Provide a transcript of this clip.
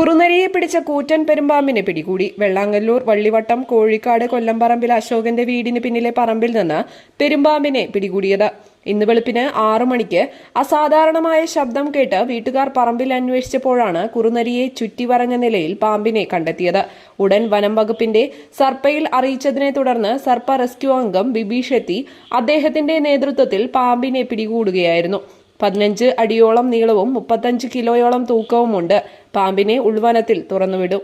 കുറുനരിയെ പിടിച്ച കൂറ്റൻ പെരുമ്പാമ്പിനെ പിടികൂടി. വെള്ളാങ്ങല്ലൂർ വള്ളിവട്ടം കോഴിക്കാട് കൊല്ലംപറമ്പിൽ അശോകന്റെ വീടിന് പിന്നിലെ പറമ്പിൽ നിന്ന് പെരുമ്പാമ്പിനെ പിടികൂടിയത്. ഇന്ന് വെളുപ്പിന് ആറു മണിക്ക് അസാധാരണമായ ശബ്ദം കേട്ട് വീട്ടുകാർ പറമ്പിൽ അന്വേഷിച്ചപ്പോഴാണ് കുറുനരിയെ ചുറ്റിവറഞ്ഞ നിലയിൽ പാമ്പിനെ കണ്ടെത്തിയത്. ഉടൻ വനം വകുപ്പിന്റെ സർപ്പയിൽ അറിയിച്ചതിനെ തുടർന്ന് സർപ്പ റെസ്ക്യൂ അംഗം ബിബീഷ് എത്തി അദ്ദേഹത്തിന്റെ നേതൃത്വത്തിൽ പാമ്പിനെ പിടികൂടുകയായിരുന്നു. പതിനഞ്ച് അടിയോളം നീളവും മുപ്പത്തഞ്ച് കിലോയോളം തൂക്കവുമുണ്ട്. പാമ്പിനെ ഉൾവനത്തിൽ തുറന്നുവിടും